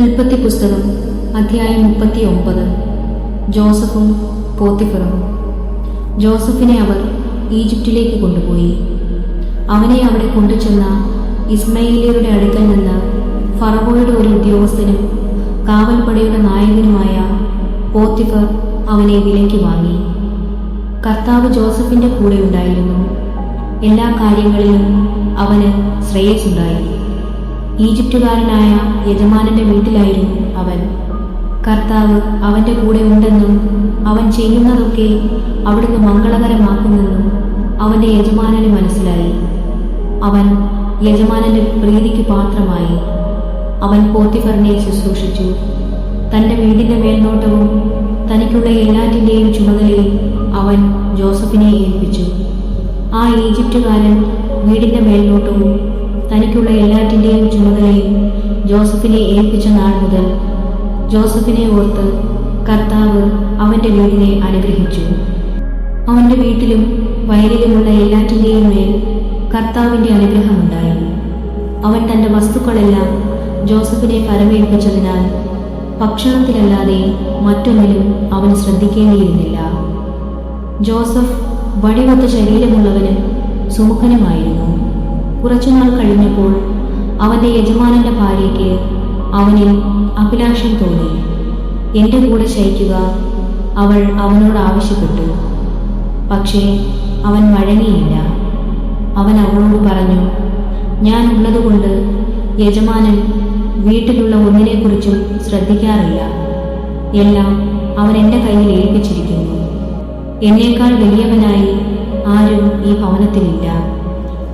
ഉൽപ്പത്തി പുസ്തകം അധ്യായം മുപ്പത്തി ഒമ്പത് ജോസഫും പോത്തിഫറും. ജോസഫിനെ അവർ ഈജിപ്തിലേക്ക് കൊണ്ടുപോയി. അവനെ അവിടെ കൊണ്ടുചെന്ന ഇസ്മയിലിയുടെ അടുക്കൽ നിന്ന് ഫറവോയുടെ ഒരു ഉദ്യോഗസ്ഥനും കാവൽപ്പടയുടെ നായകനുമായ പോത്തിഫർ അവനെ വിലയ്ക്ക് വാങ്ങി. കർത്താവ് ജോസഫിന്റെ കൂടെ ഉണ്ടായിരുന്നു. എല്ലാ കാര്യങ്ങളിലും അവന് ശ്രേയസ്സുണ്ടായി. ഈജിപ്തുകാരനായ യജമാനന്റെ വീട്ടിലായിരുന്നു അവൻ. കർത്താവ് അവന്റെ കൂടെ ഉണ്ടെന്നും അവൻ ചെയ്യുന്നതൊക്കെ അവിടുന്ന് മംഗളകരമാക്കുമെന്നും അവന്റെ യജമാനന് മനസ്സിലായി. അവൻ യജമാനന്റെ പ്രീതിക്ക് പാത്രമായി. അവൻ പോത്തിഫറിനെ ശുശ്രൂഷിച്ചു. തന്റെ വീടിന്റെ മേൽനോട്ടവും തനിക്കുള്ള എല്ലാറ്റിന്റെയും ചുമതലയും അവൻ ജോസഫിനെ ഏൽപ്പിച്ചു. ആ ഈജിപ്തുകാരൻ വീടിന്റെ മേൽനോട്ടവും തനിക്കുള്ള എല്ലാറ്റിന്റെയും ചുമതലയും ജോസഫിനെ ഏൽപ്പിച്ച നാൾ മുതൽ ജോസഫിനെ ഓർത്ത് കർത്താവ് അവന്റെ വീടിനെ അനുഗ്രഹിച്ചു. അവന്റെ വീട്ടിലും വയലിലുമുള്ള എല്ലാറ്റിന്റെയും മേൽ കർത്താവിന്റെ അനുഗ്രഹമുണ്ടായി അവൻ തന്റെ വസ്തുക്കളെല്ലാം ജോസഫിനെ പരമേൽപ്പിച്ചതിനാൽ ഭക്ഷണത്തിലല്ലാതെ മറ്റൊന്നിലും അവൻ ശ്രദ്ധിക്കേണ്ടിയിരുന്നില്ല. ജോസഫ് വടിവത്ത് ശരീരമുള്ളവനും സുമുഖനുമായിരുന്നു. കുറച്ചുനാൾ കഴിഞ്ഞപ്പോൾ അവന്റെ യജമാനന്റെ ഭാര്യയ്ക്ക് അവനിൽ അഭിലാഷം തോന്നി. എന്റെ കൂടെ ശയിക്കുക അവൾ അവനോട് ആവശ്യപ്പെട്ടു. പക്ഷേ അവൻ വഴങ്ങിയില്ല. അവൻ അവളോട് പറഞ്ഞു ഞാൻ ഉള്ളതുകൊണ്ട് യജമാനൻ വീട്ടിലുള്ള ഒന്നിനെക്കുറിച്ചും ശ്രദ്ധിക്കാറില്ല. എല്ലാം അവൻ എന്റെ കയ്യിൽ ഏൽപ്പിച്ചിരിക്കുന്നു. എന്നേക്കാൾ വലിയവനായി ആരും ഈ ഭവനത്തിലില്ല.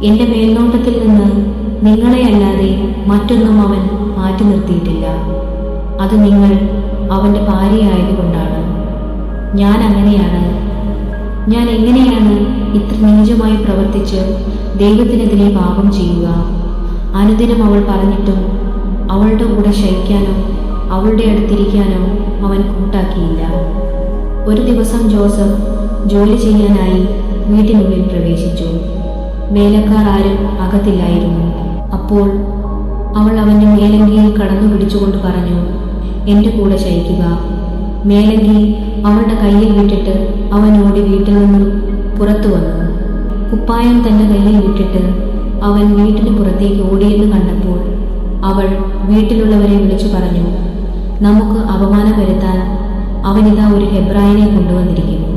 എന്റെ മേൽനോട്ടത്തിൽ നിന്ന് നിങ്ങളെ അല്ലാതെ മറ്റൊന്നും അവൻ മാറ്റി നിർത്തിയിട്ടില്ല. അത് നിങ്ങൾ അവന്റെ ഭാര്യയായതുകൊണ്ടാണ്. ഞാൻ അങ്ങനെയാണ്. ഞാൻ എങ്ങനെയാണ് ഇത്ര നീചമായി പ്രവർത്തിച്ച് ദൈവത്തിനെതിരെ പാപം ചെയ്യുക? അനുദിനം അവൾ പറഞ്ഞിട്ടും അവളുടെ കൂടെ ശയിക്കാനോ അവളുടെ അടുത്തിരിക്കാനോ അവൻ കൂട്ടാക്കിയില്ല. ഒരു ദിവസം ജോസഫ് ജോലി ചെയ്യാനായി വീട്ടിനുള്ളിൽ പ്രവേശിച്ചു. വേലക്കാർ ആരും അകത്തില്ലായിരുന്നു. അപ്പോൾ അവൾ അവന്റെ മേലങ്കിയിൽ കടന്നു പിടിച്ചുകൊണ്ട് പറഞ്ഞു എന്റെ കൂടെ ശയിക്കുക. മേലങ്കി അവളുടെ കയ്യിൽ വിട്ടിട്ട് അവൻ ഓടി വീട്ടിൽ നിന്നും പുറത്തു വന്നു. കുപ്പായം തന്റെ കയ്യിൽ വിട്ടിട്ട് അവൻ വീട്ടിന് പുറത്തേക്ക് ഓടിയെന്ന് കണ്ടപ്പോൾ അവൾ വീട്ടിലുള്ളവരെ വിളിച്ചു പറഞ്ഞു നമുക്ക് അപമാനം വരുത്താൻ അവനിതാ ഒരു ഹെബ്രായനെ കൊണ്ടുവന്നിരിക്കുന്നു.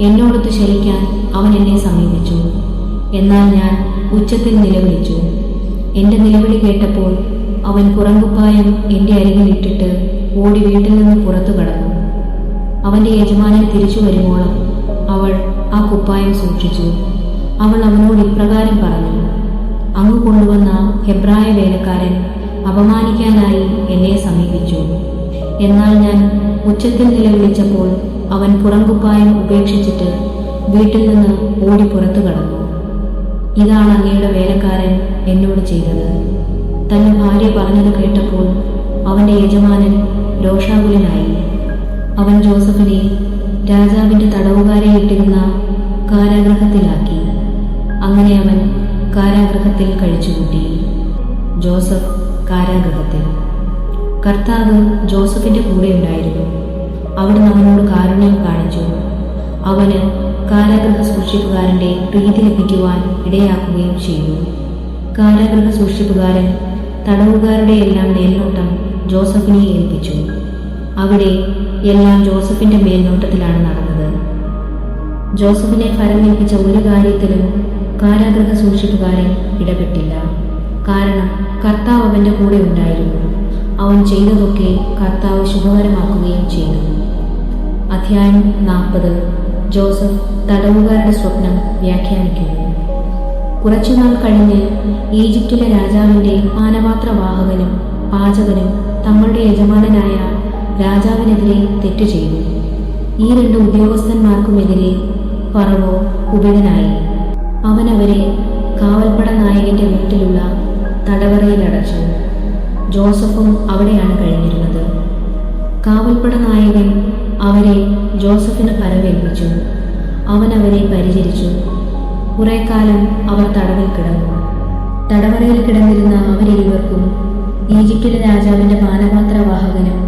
എന്നോടൊത്ത് ശരിക്കാൻ അവൻ എന്നെ സമീപിച്ചു. എന്നാൽ ഞാൻ ഉച്ചത്തിൽ നിലവിളിച്ചു. എന്റെ നിലവിളി കേട്ടപ്പോൾ അവൻ പുറങ്കുപ്പായം എന്റെ അരികിൽ ഇട്ടിട്ട് ഓടി വീട്ടിൽ നിന്ന് പുറത്തു കടന്നു. അവന്റെ യജമാനൻ തിരിച്ചു വരുമോളം അവൾ ആ കുപ്പായം സൂക്ഷിച്ചു. അവൾ അവനോട് ഇപ്രകാരം പറഞ്ഞു അങ്ങ് കൊണ്ടുവന്ന ഹെബ്രായ വേലക്കാരൻ അപമാനിക്കാനായി എന്നെ സമീപിച്ചു. എന്നാൽ ഞാൻ ഉച്ചത്തിൽ നിലവിളിച്ചപ്പോൾ അവൻ പുറംകുപ്പായം ഉപേക്ഷിച്ചിട്ട് വീട്ടിൽ നിന്ന് ഓടി പുറത്തു കടന്നു. ഇതാണ് അങ്ങയുടെ വേലക്കാരൻ എന്നോട് ചെയ്തത്. തന്റെ ഭാര്യ പറഞ്ഞത് കേട്ടപ്പോൾ അവന്റെ യജമാനൻ രോഷാകുലനായി. അവൻ ജോസഫിനെ രാജാവിന്റെ തടവുകാരെ ഇട്ടിരുന്ന കാരാഗ്രഹത്തിലാക്കി. അങ്ങനെ അവൻ കാരാഗ്രഹത്തിൽ കഴിച്ചുകൂട്ടി. ജോസഫ് കാരാഗ്രഹത്തിൽ. കർത്താവ് ജോസഫിന്റെ കൂടെ ഉണ്ടായിരുന്നു. അവിടുന്ന് അവനോട് കാരുണ്യം കാണിച്ചു. അവന് കാരാഗ്രഹ സൂക്ഷിപ്പുകാരന്റെ പ്രീതി ലഭിക്കുവാൻ ഇടയാക്കുകയും ചെയ്തു. കാരാഗ്രഹ സൂക്ഷിപ്പുകാരൻ തടവുകാരുടെ എല്ലാം മേൽനോട്ടം ജോസഫിനെ ഏൽപ്പിച്ചു. അവിടെ എല്ലാം ജോസഫിന്റെ മേൽനോട്ടത്തിലാണ് നടന്നത്. ജോസഫിനെ ഫലമേൽപ്പിച്ച ഒരു കാര്യത്തിലും കാരാഗ്രഹ സൂക്ഷിപ്പുകാരൻ ഇടപെട്ടില്ല. കാരണം കർത്താവ് അവന്റെ കൂടെ ഉണ്ടായിരുന്നു. അവൻ ചെയ്തതൊക്കെ കർത്താവ് ശുഭകരമാക്കുകയും ചെയ്തു. അധ്യായം നാൽപ്പത്. ജോസഫ് തടവുകാരുടെ സ്വപ്നം വ്യാഖ്യാനിക്കുന്നു. കുറച്ചുനാൾ കഴിഞ്ഞ് ഈജിപ്തിലെ രാജാവിന്റെ പാനപാത്രവാഹകനും പാചകനും തങ്ങളുടെ യജമാനനായ രാജാവിനെതിരെ തെറ്റു ചെയ്തു ഈ രണ്ട് ഉദ്യോഗസ്ഥന്മാർക്കുമെതിരെ ഫറവോ കുപിതനായി. അവൻ അവരെ കാവൽപ്പട നായകന്റെ വീട്ടിലുള്ള തടവറയിൽ അടച്ചു ജോസഫും അവിടെയാണ് കഴിഞ്ഞിരുന്നത്. കാവൽപ്പട നായകൻ അവരെ ജോസഫിന് പരമേൽപ്പിച്ചു. അവൻ അവരെ പരിചരിച്ചു. കുറെ കാലം അവർ തടവിൽ കിടന്നു. തടവറയിൽ കിടന്നിരുന്ന അവരിരുവർക്കും ഈജിപ്തിലെ രാജാവിന്റെ പാനപാത്രവാഹകനും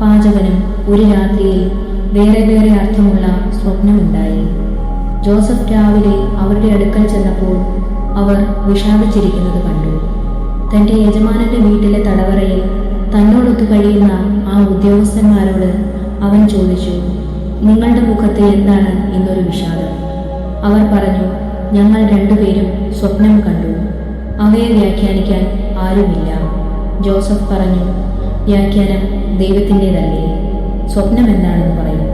പാചകനും ഒരു രാത്രിയിൽ വേറെ വേറെ അർത്ഥമുള്ള സ്വപ്നമുണ്ടായി. ജോസഫ് രാവിലെ അവരുടെ അടുക്കൽ ചെന്നപ്പോൾ അവർ വിഷാദിച്ചിരിക്കുന്നത് കണ്ടു. തന്റെ യജമാനന്റെ വീട്ടിലെ തടവറയിൽ തന്നോടൊത്തു കഴിയുന്ന ആ ഉദ്യോഗസ്ഥന്മാരോട് അവൻ ചോദിച്ചു നിങ്ങളുടെ മുഖത്ത് എന്താണ് ഇന്നൊരു വിഷാദം? അവർ പറഞ്ഞു ഞങ്ങൾ രണ്ടുപേരും സ്വപ്നം കണ്ടു. അവയെ വ്യാഖ്യാനിക്കാൻ ആരുമില്ല. ജോസഫ് പറഞ്ഞു വ്യാഖ്യാനം ദൈവത്തിന്റെതല്ലേ? സ്വപ്നം എന്താണെന്ന് പറയും.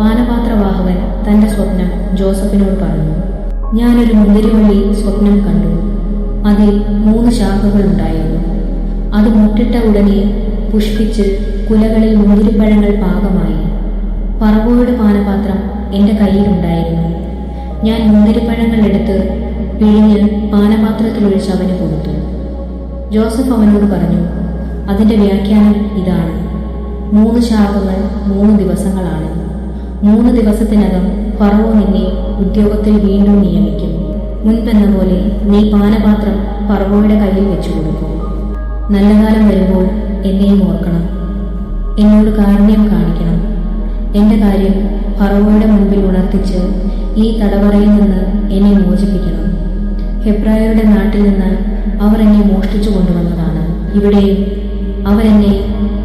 പാനപാത്രവാഹകൻ തന്റെ സ്വപ്നം ജോസഫിനോട് പറഞ്ഞു ഞാനൊരു മുന്തിരിവള്ളി സ്വപ്നം കണ്ടു. അതിൽ മൂന്ന് ശാഖകൾ ഉണ്ടായിരുന്നു അത് മുട്ടിട്ട ഉടനെ പുഷ്പിച്ച് കുലകളിൽ മുന്തിരിപ്പഴങ്ങൾ പാകമായി. പറവോയുടെ പാനപാത്രം എന്റെ കയ്യിലുണ്ടായിരുന്നു. ഞാൻ മുന്തിരിപ്പഴങ്ങൾ എടുത്ത് പിഴിഞ്ഞ് പാനപാത്രത്തിലൊഴിച്ച് അവന് കൊടുത്തു. ജോസഫ് അവനോട് പറഞ്ഞു അതിന്റെ വ്യാഖ്യാനം ഇതാണ്. മൂന്ന് ശാപങ്ങൾ മൂന്ന് ദിവസങ്ങളാണ്. മൂന്ന് ദിവസത്തിനകം ഫറവോ നിന്നെ ഉദ്യോഗത്തിൽ വീണ്ടും നിയമിക്കും. മുൻപെന്ന പോലെ നീ പാനപാത്രം ഫറവോയുടെ കയ്യിൽ വെച്ചു കൊടുക്കും. നല്ല കാലം വരുമ്പോൾ എന്നെയും ഓർക്കണം. എന്നോട് കാരുണ്യം കാണിക്കണം. എന്റെ കാര്യം ഫറവോയുടെ മുൻപിൽ ഉണർത്തിച്ച് ഈ തടവറയിൽ നിന്ന് എന്നെ മോചിപ്പിക്കണം. ഹെബ്രായരുടെ നാട്ടിൽ നിന്ന് അവർ എന്നെ മോഷ്ടിച്ചു കൊണ്ടുവന്നതാണ്. ഇവിടെയും അവരെന്നെ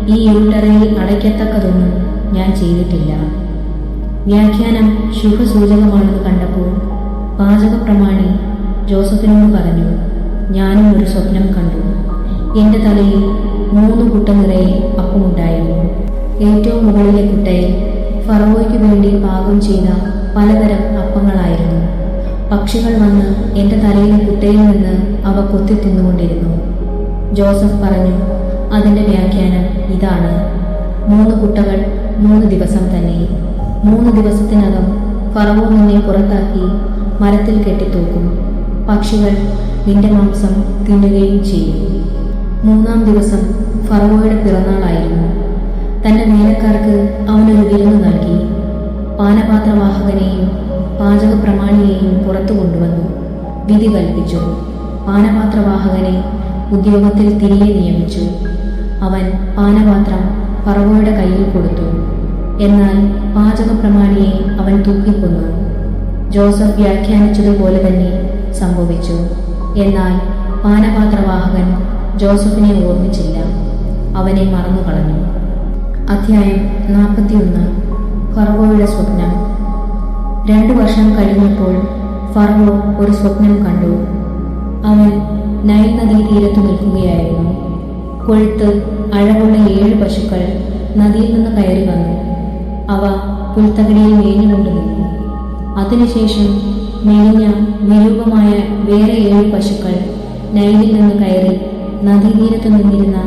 ഈ ഇരുട്ടറയിൽ അടയ്ക്കത്തക്കതൊന്നും ഞാൻ ചെയ്തിട്ടില്ല. വ്യാഖ്യാനം ശുഭസൂചകമാണെന്ന് കണ്ടപ്പോൾ പാചക പ്രമാണി ജോസഫിനോട് പറഞ്ഞു ഞാനും ഒരു സ്വപ്നം കണ്ടു. എന്റെ തലയിൽ മൂന്ന് കുട്ട നിറയെ അപ്പമുണ്ടായിരുന്നു. ഏറ്റവും മുകളിലെ കുട്ടയിൽ ഫറവോയ്ക്ക് വേണ്ടി പാകം ചെയ്ത പലതരം അപ്പങ്ങളായിരുന്നു. പക്ഷികൾ വന്ന് എന്റെ തലയിലെ കുട്ടയിൽ നിന്ന് അവ കൊത്തി തിന്നുകൊണ്ടിരുന്നു. ജോസഫ് പറഞ്ഞു അതിന്റെ വ്യാഖ്യാനം ഇതാണ്. മൂന്ന് കുട്ടകൾ മൂന്ന് ദിവസം തന്നെ. മൂന്ന് ദിവസത്തിനകം ഫറവോ നിന്നെ പുറത്താക്കി മരത്തിൽ കെട്ടിത്തൂക്കും. പക്ഷികൾ നിന്റെ മാംസം തിന്നുകയും ചെയ്യും. മൂന്നാം ദിവസം ഫറവോയുടെ പിറന്നാളായിരുന്നു. തന്റെ വേലക്കാർക്ക് അവനൊരു വിരുന്ന് നൽകി. പാനപാത്രവാഹകനെയും പാചക പ്രമാണിയെയും പുറത്തു കൊണ്ടുവന്നു. വിധി കൽപ്പിച്ചു. പാനപാത്രവാഹകനെ ഉദ്യോഗത്തിൽ തിരികെ നിയമിച്ചു. അവൻ പാനപാത്രം പറവോയുടെ കയ്യിൽ കൊടുത്തു. എന്നാൽ പാചക പ്രമാണിയെ അവൻ തൂക്കിക്കൊന്നു. ജോസഫ് വ്യാഖ്യാനിച്ചതുപോലെ തന്നെ സംഭവിച്ചു. എന്നാൽ പാനപാത്രവാഹകൻ ജോസഫിനെ ഓർമ്മിച്ചില്ല. അവനെ മറന്നു കളഞ്ഞു അധ്യായം നാൽപ്പത്തിയൊന്ന്. ഫറവോയുടെ സ്വപ്നം. രണ്ടു വർഷം കഴിഞ്ഞപ്പോൾ ഫറവോ ഒരു സ്വപ്നം കണ്ടു. അവൻ നൈൽ നദീ തീരത്തു നിൽക്കുകയായിരുന്നു. കൊഴുത്ത് അഴകുള്ള ഏഴ് പശുക്കൾ നദിയിൽ നിന്ന് കയറി വന്നു. അവ പുൽത്തകടിയിൽ മേഞ്ഞുകൊണ്ട് നിന്നു. അതിനുശേഷം മേഞ്ഞ വിരൂപമായ വേറെ ഏഴ് പശുക്കൾ നൈലിൽ നിന്ന് കയറി നദീതീരത്ത് നിന്നിരുന്ന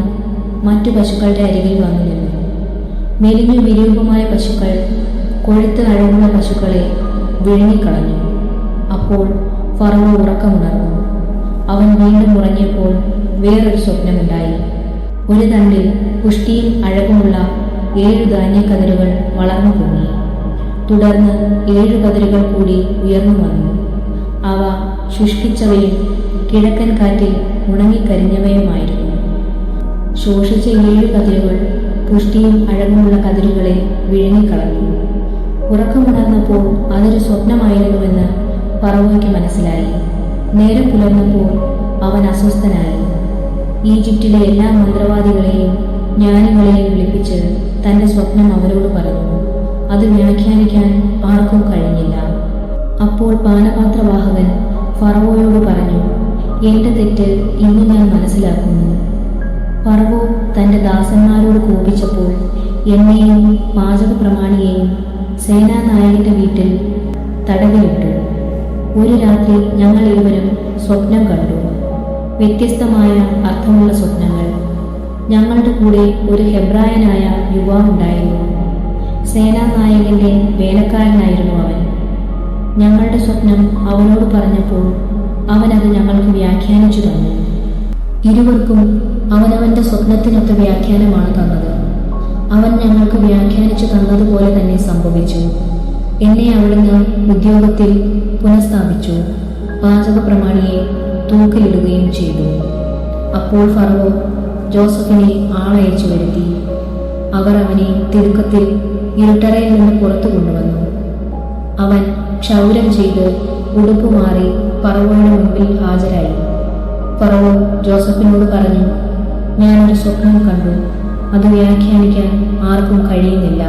മറ്റു പശുക്കളുടെ അരികിൽ വന്നു നിന്നു. മെലിഞ്ഞു വിരൂപമായ പശുക്കൾ കൊഴുത്ത് അഴുകുന്ന പശുക്കളെ വിഴുങ്ങിക്കളഞ്ഞു. അപ്പോൾ ഫറവോ ഉറക്കമുണർന്നു. അവൻ വീണ്ടും ഉറങ്ങിയപ്പോൾ വേറൊരു സ്വപ്നമുണ്ടായി. ഒരു തണ്ടിൽ പുഷ്ടിയും അഴകുമുള്ള ഏഴു ധാന്യക്കതിരുകൾ വളർന്നു പൊങ്ങി. തുടർന്ന് ഏഴു കതിരുകൾ കൂടി ഉയർന്നു വന്നു. അവ ശുഷ്കിച്ചവയും കിഴക്കൻ കാറ്റിൽ ഉണങ്ങിക്കരിഞ്ഞവയുമായിരുന്നു. ശോഷിച്ച ഏഴ് കതിരുകൾ പുഷ്ടിയും അഴകുമുള്ള കതിരുകളെ വിഴുങ്ങിക്കളഞ്ഞു. ഉറക്കമുണർന്നപ്പോൾ അതൊരു സ്വപ്നമായിരുന്നുവെന്ന് പറവോയ്ക്ക് മനസ്സിലായി. നേരെ പുലർന്നപ്പോൾ അവൻ അസ്വസ്ഥനായി. ഈജിപ്തിലെ എല്ലാ മന്ത്രവാദികളെയും ജ്ഞാനികളെയും വിളിപ്പിച്ച് തന്റെ സ്വപ്നം അവരോട് പറഞ്ഞു അത് വ്യാഖ്യാനിക്കാൻ ആർക്കും കഴിഞ്ഞില്ല. അപ്പോൾ പാനപാത്രവാഹകൻ ഫറവോയോട് പറഞ്ഞു എന്റെ തെറ്റ് ഇന്ന് ഞാൻ മനസ്സിലാക്കുന്നു. ഫറവോ തന്റെ ദാസന്മാരോട് കോപിച്ചപ്പോൾ എന്നെയും പാചക പ്രമാണിയെയും സേനാനായകന്റെ വീട്ടിൽ തടവിലിട്ടു. ഒരു രാത്രി ഞങ്ങൾ ഇരുവരും സ്വപ്നം കണ്ടു. വ്യത്യസ്തമായ അർത്ഥമുള്ള സ്വപ്നങ്ങൾ. ഞങ്ങളുടെ കൂടെ ഒരു ഹെബ്രായനായ യുവാവുണ്ടായിരുന്നു. സേനാനായകന്റെ വേലക്കാരനായിരുന്നു അവൻ. ഞങ്ങളുടെ സ്വപ്നം അവനോട് പറഞ്ഞപ്പോൾ അവൻ അത് ഞങ്ങൾക്ക് വ്യാഖ്യാനിച്ചു തന്നു. ഇരുവർക്കും അവനവന്റെ സ്വപ്നത്തിനൊത്ത വ്യാഖ്യാനമാണ് തന്നത്. അവൻ ഞങ്ങൾക്ക് വ്യാഖ്യാനിച്ചു തന്നതുപോലെ തന്നെ സംഭവിച്ചു. എന്നെ അവിടുന്ന് ഉദ്യോഗത്തിൽ പുനഃസ്ഥാപിച്ചു. പാചക പ്രമാണിയെ തൂക്കിലിടുകയും ചെയ്തു. അപ്പോൾ ഫറവോ ജോസഫിനെ ആളയച്ചു വരുത്തി. അവർ അവനെ തിടുക്കത്തിൽ ഇരുട്ടറയിൽ നിന്ന് പുറത്തു കൊണ്ടുവന്നു. അവൻ ക്ഷൗരം ചെയ്ത് ഉടുപ്പ് മാറി പറവോയുടെ മുമ്പിൽ ഹാജരായി. പറവോ ജോസഫിനോട് പറഞ്ഞു ഞാനൊരു സ്വപ്നം കണ്ടു. അത് വ്യാഖ്യാനിക്കാൻ ആർക്കും കഴിയുന്നില്ല.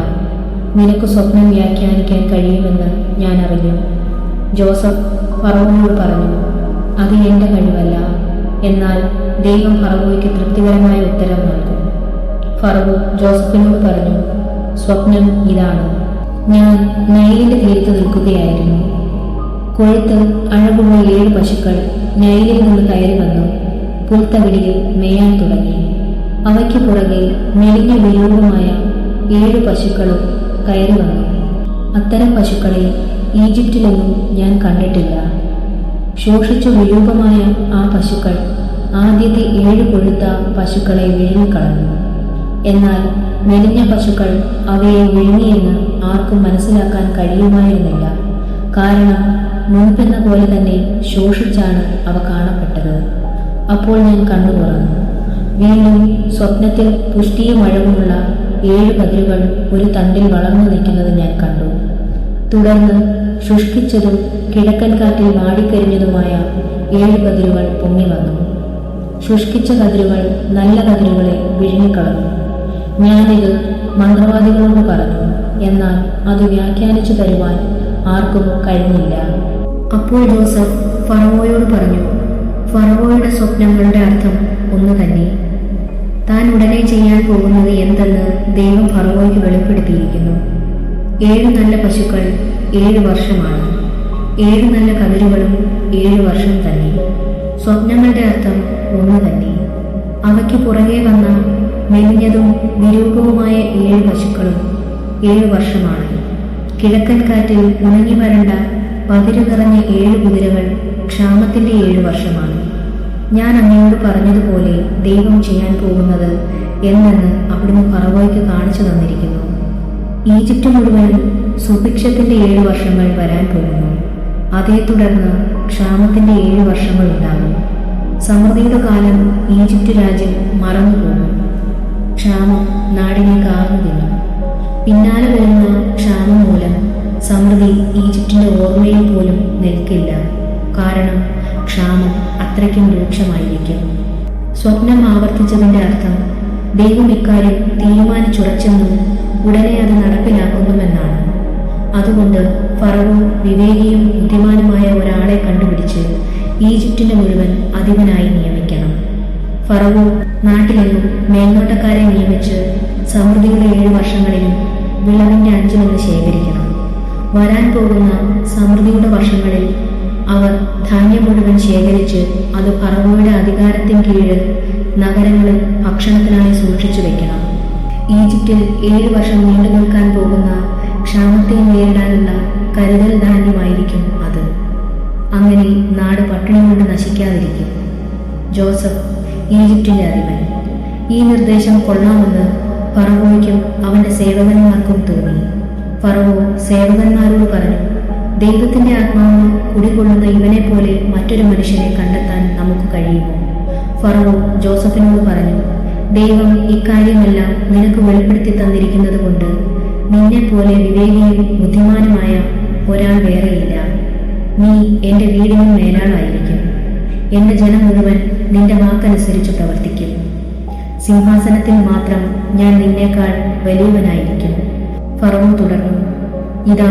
നിനക്ക് സ്വപ്നം വ്യാഖ്യാനിക്കാൻ കഴിയുമെന്ന് ഞാൻ അറിഞ്ഞു. ജോസഫ് പറവോയോട് പറഞ്ഞു അത് എന്റെ കഴിവല്ല. എന്നാൽ ദൈവം ഫറവോയ്ക്ക് തൃപ്തികരമായ ഉത്തരം നൽകും. ഫറവോ ജോസഫിനോട് പറഞ്ഞു സ്വപ്നം ഇതാണ്. ഞാൻ നൈലിന്റെ തീരത്ത് നിൽക്കുകയായിരുന്നു. കൊഴുത്ത് അഴകുള്ള ഏഴ് പശുക്കൾ നൈലിൽ നിന്ന് കയറി വന്നു. പുൽത്തകിടിയിൽ മേയാൻ തുടങ്ങി. അവയ്ക്ക് പുറകെ മെലിഞ്ഞ വിരൂപമായ ഏഴ് പശുക്കളും കയറി വന്നു. അത്തരം പശുക്കളെ ഈജിപ്തിലൊന്നും ഞാൻ കണ്ടിട്ടില്ല. ശോഷിച്ച വിരൂപമായ ആ പശുക്കൾ ആദ്യത്തെ ഏഴ് കൊഴുത്ത പശുക്കളെ വിഴുങ്ങിക്കളഞ്ഞു. എന്നാൽ മെലിഞ്ഞ പശുക്കൾ അവയെ വിഴുങ്ങിയെന്ന് ആർക്കും മനസ്സിലാക്കാൻ കഴിയുമായിരുന്നില്ല. കാരണം മുൻപെന്ന പോലെ തന്നെ ശോഷിച്ചാണ് അവ കാണപ്പെട്ടത്. അപ്പോൾ ഞാൻ കണ്ണു തുറന്നു. വീണ്ടും സ്വപ്നത്തിൽ പുഷ്ടിയും അഴകുമുള്ള ഏഴ് കതിരുകൾ ഒരു തണ്ടിൽ വളർന്നു നിൽക്കുന്നത് ഞാൻ കണ്ടു. തുടർന്ന് ശുഷ്കിച്ചതും കിഴക്കൻ കാറ്റിൽ മാടിക്കരിഞ്ഞതുമായ ഏഴ് കതിരുകൾ പൊങ്ങി വന്നു. ശുഷ്കിച്ച കതിരുകൾ നല്ല കതിരുകളെ വിഴുങ്ങിക്കളഞ്ഞു ഞാനിത് മന്ത്രവാദികളോട് പറഞ്ഞു. എന്നാൽ അത് വ്യാഖ്യാനിച്ചു തരുവാൻ ആർക്കും കഴിഞ്ഞില്ല. അപ്പോൾ ജോസഫ് ഫറവോയോട് പറഞ്ഞു ഫറവോയുടെ സ്വപ്നങ്ങളുടെ അർത്ഥം ഒന്ന് തന്നെ. താൻ ഉടനെ ചെയ്യാൻ പോകുന്നത് എന്തെന്ന് ദൈവം ഫറവോയ്ക്ക് വെളിപ്പെടുത്തിയിരിക്കുന്നു. ഏഴ് നല്ല പശുക്കൾ ഏഴ് വർഷമാണ്. ഏഴ് നല്ല കതിരുകളും ഏഴ് വർഷം തന്നെ. സ്വപ്നങ്ങളുടെ അർത്ഥം ഒന്ന് തന്നെ. അവയ്ക്ക് പുറകെ വന്ന മെലിഞ്ഞതും വിരൂപവുമായ ഏഴ് പശുക്കളും ഏഴ് വർഷമാണ്. കിഴക്കൻ കാറ്റിൽ ഉണങ്ങി വരണ്ട പതിരു നിറഞ്ഞ ഏഴ് കുതിരകൾ ക്ഷാമത്തിന്റെ ഏഴ് വർഷമാണ്. ഞാൻ അങ്ങയോട് പറഞ്ഞതുപോലെ ദൈവം ചെയ്യാൻ പോകുന്നത് എന്നെന്ന് അവിടുന്ന് പറവോയ്ക്ക് കാണിച്ചു തന്നിരിക്കുന്നു. ഈജിപ്റ്റ് മുഴുവനും സുഭിക്ഷത്തിന്റെ ഏഴ് വർഷങ്ങൾ വരാൻ പോകുന്നു. അതേ തുടർന്ന് ക്ഷാമത്തിന്റെ ഏഴ് വർഷങ്ങൾ ഉണ്ടാകും. സമൃദ്ധിയുടെ കാലം ഈജിപ്റ്റ് രാജ്യം മറന്നു പോകും. ക്ഷാമം നാടിനെ കാർന്നു തിന്നും. പിന്നാലെ വരുന്ന ക്ഷാമം മൂലം സമൃദ്ധി ഈജിപ്തിന്റെ ഓർമ്മയിൽ പോലും നിൽക്കില്ല. കാരണം ക്ഷാമം അത്രയ്ക്കും രൂക്ഷമായിരിക്കും. സ്വപ്നം ആവർത്തിച്ചതിന്റെ അർത്ഥം ദൈവം ഇക്കാര്യം തീരുമാനിച്ചുറച്ചെന്നും ഉടനെ അത് നടപ്പിലാക്കുന്നുമെന്നാണ്. അതുകൊണ്ട് ഫറവും വിവേകിയും ബുദ്ധിമാനുമായ ഒരാളെ കണ്ടുപിടിച്ച് ഈജിപ്തിന്റെ മുഴുവൻ അധിപനായി നിയമിക്കണം. ഫറവോ നാട്ടിലെങ്ങും മേൽനോട്ടക്കാരെ നിയമിച്ച് സമൃദ്ധിയുടെ ഏഴ് വർഷങ്ങളിലും വിളവിന്റെ അഞ്ചിലൊന്ന് ശേഖരിക്കണം. വരാൻ പോകുന്ന സമൃദ്ധിയുടെ വർഷങ്ങളിൽ അവർ ധാന്യം മുഴുവൻ ശേഖരിച്ച് അത് പറവയുടെ അധികാരത്തിന് കീഴിൽ നഗരങ്ങളിൽ ഭക്ഷണത്തിനായി സൂക്ഷിച്ചു വെക്കണം. ഈജിപ്തിൽ ഏഴ് വർഷം നീണ്ടു നിൽക്കാൻ പോകുന്ന ക്ഷാമത്തെ നേരിടാനുള്ള കരുതൽ ധാന്യമായിരിക്കും അത്. അങ്ങനെ നാട് പട്ടിണി കൊണ്ട് നശിക്കാതിരിക്കും. ജോസഫ് ഈജിപ്തിന്റെ അധിപൻ. ഈ നിർദ്ദേശം കൊള്ളാമെന്ന് പറവോയ്ക്കും അവന്റെ സേവകന്മാർക്കും തോന്നി. ഫറവോ സേവകന്മാരോട് പറഞ്ഞു ദൈവത്തിന്റെ ആത്മാവ് കുടികൊള്ളുന്ന ഇവനെ പോലെ മറ്റൊരു മനുഷ്യനെ കണ്ടെത്താൻ നമുക്ക് കഴിയുമോ ഫറവോ ജോസഫിനോട് പറഞ്ഞു ദൈവം ഇക്കാര്യമെല്ലാം നിനക്ക് വെളിപ്പെടുത്തി തന്നിരിക്കുന്നത് കൊണ്ട് നിന്നെ പോലെ വിവേകിയും ബുദ്ധിമാനുമായ ഒരാൾ വേറെയില്ല. നീ എന്റെ വീടിനും മേലാളായിരിക്കും. എന്റെ ജനം മുഴുവൻ നിന്റെ വാക്കനുസരിച്ച് പ്രവർത്തിക്കും. സിംഹാസനത്തിൽ മാത്രം ഞാൻ നിന്നേക്കാൾ വലിയവനായിരിക്കും. ഫറവോ തുടർന്നു. ഇതാ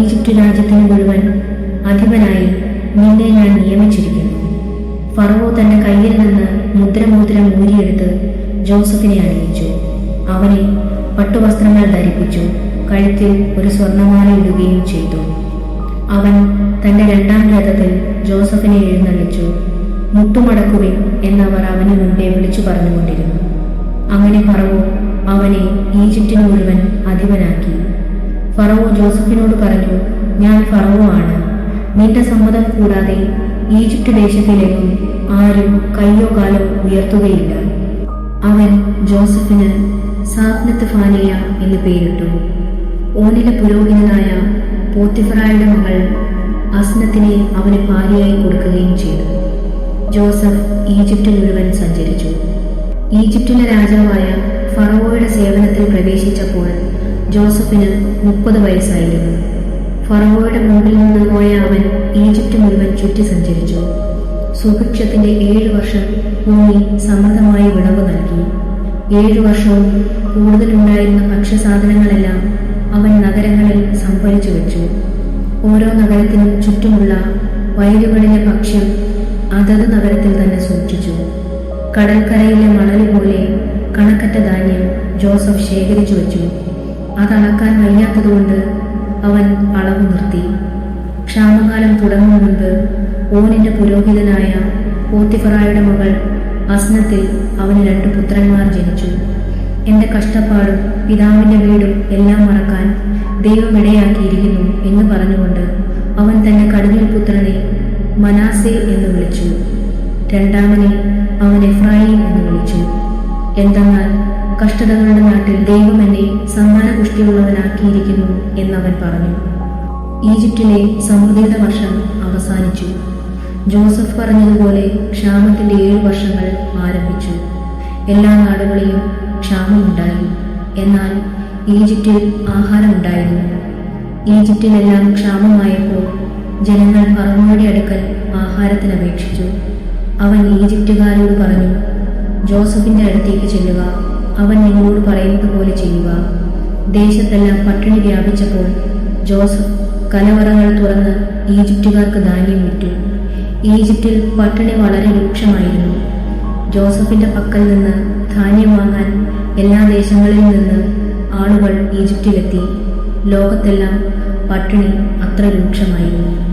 ഈജിപ്റ്റ് രാജ്യത്തിന് മുഴുവൻ അധിപനായി നിന്നെ ഞാൻ നിയമിച്ചിരിക്കുന്നു. ഫറവോ തന്റെ കയ്യിൽ നിന്ന് മുദ്രമോതിരം ഊരിയെടുത്ത് ജോസഫിനെ അണിയിച്ചു അവനെ പട്ടുവസ്ത്രങ്ങൾ ധരിപ്പിച്ചു കഴുത്തിൽ ഒരു സ്വർണമാല ഇടുകയും ചെയ്തു. അവൻ തന്റെ രണ്ടാം രഥത്തിൽ ജോസഫിനെ എഴുന്നള്ളിച്ചു. മുട്ടുമടക്കുവിൻ എന്നവർ അവന് മുമ്പേ വിളിച്ചു പറഞ്ഞുകൊണ്ടിരുന്നു. അങ്ങനെ ഫറവോ അവനെ ഈജിപ്തിന് മുഴുവൻ അധിപനാക്കി. ഫറവോ ജോസഫിനോട് പറഞ്ഞു ഞാൻ ഫറവോ ആണ്. നിന്റെ സമ്മതം കൂടാതെ ഈജിപ്ത് ദേശത്തിലേക്കും ആരും കയ്യോ കാലോ ഉയർത്തുകയില്ല. അവൻ ജോസഫിന് സാത്നത്ത് ഫാനിയ എന്ന് പേരിട്ടു. ഓനിലെ പുരോഹിതനായ പോത്തിഫറായുടെ മകൾ അസ്നത്തിനെ അവന് ഭാര്യയായി കൊടുക്കുകയും ചെയ്തു. ജോസഫ് ഈജിപ്തിൽ മുഴുവൻ സഞ്ചരിച്ചു. ഈജിപ്തിലെ രാജാവായ ഫറവോയുടെ സേവനത്തിൽ പ്രവേശിച്ചപ്പോൾ ജോസഫിന് മുപ്പത് വയസ്സായിരുന്നു. ഫറവോയുടെ മുമ്പിൽ നിന്ന് പോയ അവൻ ഈജിപ്റ്റ് മുഴുവൻ ചുറ്റി സഞ്ചരിച്ചു. സുഭിക്ഷത്തിന്റെ ഏഴു വർഷം ഭൂമി സമൃദ്ധമായി വിളവ് നൽകി. ഏഴു വർഷവും കൂടുതലുണ്ടായിരുന്ന ഭക്ഷ്യസാധനങ്ങളെല്ലാം അവൻ നഗരങ്ങളിൽ സംഭരിച്ചു വെച്ചു. ഓരോ നഗരത്തിനും ചുറ്റുമുള്ള വയലുകളിലെ ഭക്ഷ്യം അതത് നഗരത്തിൽ തന്നെ സൂക്ഷിച്ചു. കടൽക്കരയിലെ മണൽ പോലെ ധാന്യം ജോസഫ് ശേഖരിച്ചു വച്ചു. അത് അളക്കാൻ വയ്യാത്തതുകൊണ്ട് അവൻ അളവ് നിർത്തി. ക്ഷാമകാലം തുടങ്ങും മുൻപ് ഓനിന്റെ പുരോഹിതനായ പോത്തിഫറായുടെ മകൾ അസ്നത്തിൽ അവന് രണ്ട് പുത്രന്മാർ ജനിച്ചു. എന്റെ കഷ്ടപ്പാടും പിതാവിന്റെ വീടും എല്ലാം മറക്കാൻ ദൈവം ഇടയാക്കിയിരിക്കുന്നു എന്ന് പറഞ്ഞുകൊണ്ട് അവൻ തന്റെ കടുകിൽ പുത്രനെ മനാസെ എന്ന് വിളിച്ചു. രണ്ടാമനെ അവൻ എഫ്രായിം എന്ന് വിളിച്ചു. എന്തെന്നാൽ കഷ്ടതകളുടെ നാട്ടിൽ ദൈവം എന്നെ സമ്മാനപുഷ്ടിയുള്ളവനാക്കിയിരിക്കുന്നു എന്നവൻ പറഞ്ഞു. ഈജിപ്തിലെ സമൃദ്ധിയുടെ വർഷം അവസാനിച്ചു. ജോസഫ് പറഞ്ഞതുപോലെ ക്ഷാമത്തിന്റെ ഏഴ് വർഷങ്ങൾ ആരംഭിച്ചു. എല്ലാ നാടുകളിലും ക്ഷാമമുണ്ടായി എന്നാൽ ഈജിപ്തിൽ ആഹാരമുണ്ടായിരുന്നു. ഈജിപ്തിലെല്ലാം ക്ഷാമമായപ്പോൾ ജനങ്ങൾ ഫറവോയുടെ അടുക്കൽ ആഹാരത്തിന് അപേക്ഷിച്ചു. അവൻ ഈജിപ്തുകാരോട് പറഞ്ഞു ജോസഫിന്റെ അടുത്തേക്ക് ചെല്ലുക. അവൻ നിങ്ങളോട് പറയുന്നത് പോലെ ചെയ്യുക. ദേശത്തെല്ലാം പട്ടിണി വ്യാപിച്ചപ്പോൾ ജോസഫ് കലവറകൾ തുറന്ന് ഈജിപ്തുകാർക്ക് ധാന്യം വിറ്റു. ഈജിപ്തിൽ പട്ടിണി വളരെ രൂക്ഷമായിരുന്നു. ജോസഫിന്റെ പക്കൽ നിന്ന് ധാന്യം വാങ്ങാൻ എല്ലാ ദേശങ്ങളിൽ നിന്ന് ആളുകൾ ഈജിപ്തിലെത്തി. ലോകത്തെല്ലാം പട്ടിണി അത്ര രൂക്ഷമായിരുന്നു.